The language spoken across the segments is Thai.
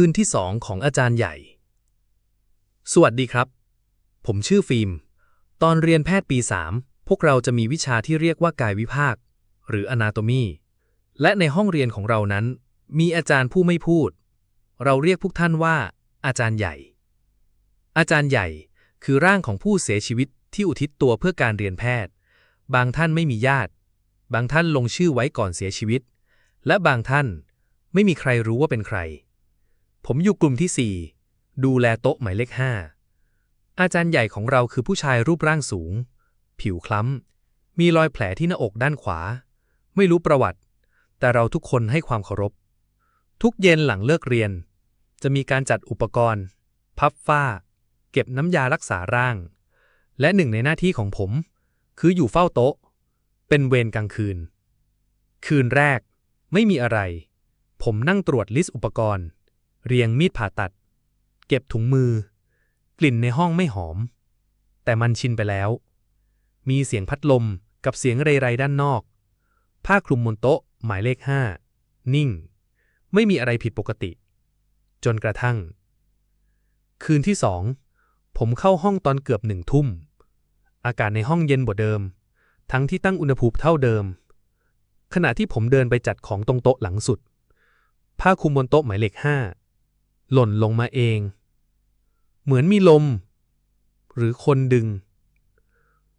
คืนที่สองของอาจารย์ใหญ่ สวัสดีครับ ผมชื่อฟิล์ม ตอนเรียนแพทย์ปี 3 พวกเราจะมีวิชาที่เรียกว่ากายวิภาค หรือ anatomy และในห้องเรียนของเรานั้น มีอาจารย์ผู้ไม่พูด เราเรียกพวกท่านว่า อาจารย์ใหญ่ อาจารย์ใหญ่คือร่างของผู้เสียชีวิตที่อุทิศตัวเพื่อการเรียนแพทย์ บางท่านไม่มีญาติ บางท่านลงชื่อไว้ก่อนเสียชีวิต และบางท่านไม่มีใครรู้ว่าเป็นใคร ผมอยู่กลุ่มที่ 4 ดูแลโต๊ะหมายเลข 5 อาจารย์ใหญ่ของเราคือผู้ชายรูปร่างสูง ผิวคล้ำ มีรอยแผลที่หน้าอกด้านขวา ไม่รู้ประวัติ แต่เราทุกคนให้ความเคารพ ทุกเย็นหลังเลิกเรียน จะมีการจัดอุปกรณ์ พับฝ้า เก็บน้ำยารักษาร่าง และหนึ่งในหน้าที่ของผม คืออยู่เฝ้าโต๊ะ เป็นเวรกลางคืน คืนแรก ไม่มีอะไร ผมนั่งตรวจลิสต์อุปกรณ์ เรียงมีดผ่าตัด เก็บถุงมือ กลิ่นในห้องไม่หอม แต่มันชินไปแล้ว มีเสียงพัดลมกับเสียงเรไรด้านนอก ผ้าคลุมบนโต๊ะ หมายเลขห้านิ่ง ไม่มีอะไรผิดปกติ จนกระทั่ง คืนที่สองผมเข้าห้องตอนเกือบหนึ่งทุ่ม อากาศในห้องเย็นกว่าเดิม ทั้งที่ตั้งอุณหภูมิเท่าเดิม ขณะที่ผมเดินไปจัดของตรงโต๊ะหลังสุด ผ้าคลุมบนโต๊ะหมายเลขห้า หล่นลงมาเอง เหมือนมีลม หรือคนดึง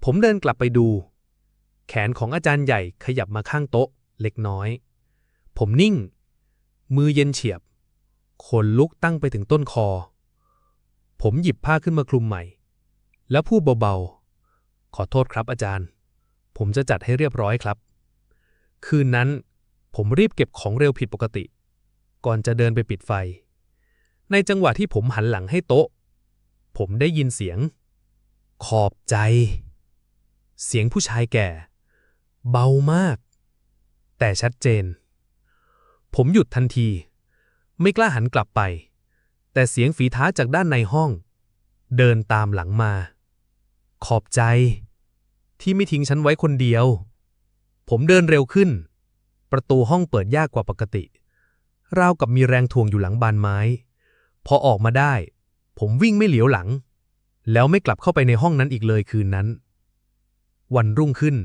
ผมเดินกลับไปดู แขนของอาจารย์ใหญ่ขยับมาข้างโต๊ะเล็กน้อย ผมนิ่ง มือเย็นเฉียบ ขนลุกตั้งไปถึงต้นคอ ผมหยิบผ้าขึ้นมาคลุมใหม่ แล้วพูดเบาๆ ขอโทษครับอาจารย์ ผมจะจัดให้เรียบร้อยครับ คืนนั้นผมรีบเก็บของเร็วผิดปกติ ก่อนจะเดินไปปิดไฟ ในจังหวะที่ผมหันหลังให้โต๊ะ ผมได้ยินเสียง ขอบใจ เสียงผู้ชายแก่ เบามาก แต่ชัดเจน ผมหยุดทันที ไม่กล้าหันกลับไป แต่เสียงฝีเท้าจากด้านในห้อง เดินตามหลังมา ขอบใจ ที่ไม่ทิ้งฉันไว้คนเดียว ผมเดินเร็วขึ้น ประตูห้องเปิดยากกว่าปกติ ราวกับมีแรงถ่วงอยู่หลังบานไม้ พอออกมาได้ ผมวิ่งไม่เหลียวหลัง แล้วไม่กลับเข้าไปในห้องนั้นอีกเลยคืนนั้น วันรุ่งขึ้น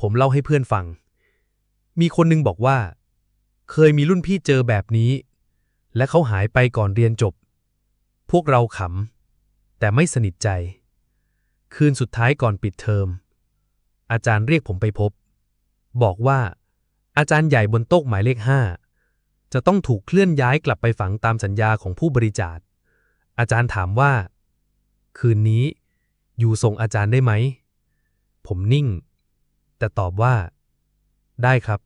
ผมเล่าให้เพื่อนฟัง มีคนหนึงบอกว่า เคยมีรุ่นพี่เจอแบบนี้ และเขาหายไปก่อนเรียนจบ พวกเราขำแต่ไม่สนิทใจ คืนสุดท้ายก่อนปิดเทอม อาจารย์เรียกผมไปพบ บอกว่า อาจารย์ใหญ่บนโต๊ะหมายเลขห้า จะต้องถูกเคลื่อนย้ายกลับไปฝังตามสัญญาของผู้บริจาค อาจารย์ถามว่า คืนนี้ อยู่ส่งอาจารย์ได้ไหม ผมนิ่ง แต่ตอบว่า ได้ครับ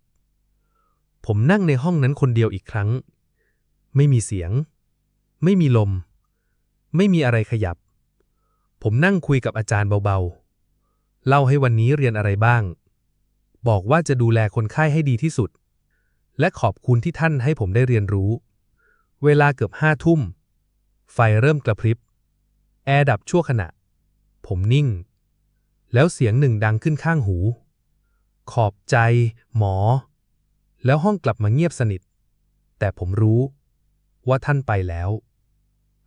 ผมนั่งในห้องนั้นคนเดียวอีกครั้ง ไม่มีเสียง ไม่มีลม ไม่มีอะไรขยับ ผมนั่งคุยกับอาจารย์เบาๆ เล่าให้วันนี้เรียนอะไรบ้าง บอกว่าจะดูแลคนไข้ให้ดีที่สุด และขอบคุณที่ท่านให้ผมได้เรียนรู้ เวลาเกือบห้าทุ่ม ไฟเริ่มกระพริบ แอร์ดับชั่วขณะ ผมนิ่ง แล้วเสียงหนึ่งดังขึ้นข้างหู ขอบใจ หมอ แล้วห้องกลับมาเงียบสนิท แต่ผมรู้ว่าท่านไปแล้ว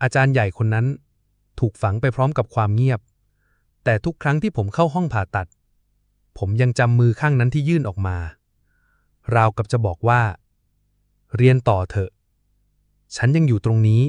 อาจารย์ใหญ่คนนั้นถูกฝังไปพร้อมกับความเงียบ แต่ทุกครั้งที่ผมเข้าห้องผ่าตัด ผมยังจำมือข้างนั้นที่ยื่นออกมา ราวกับจะบอกว่า เรียนต่อเถอะ ฉันยังอยู่ตรงนี้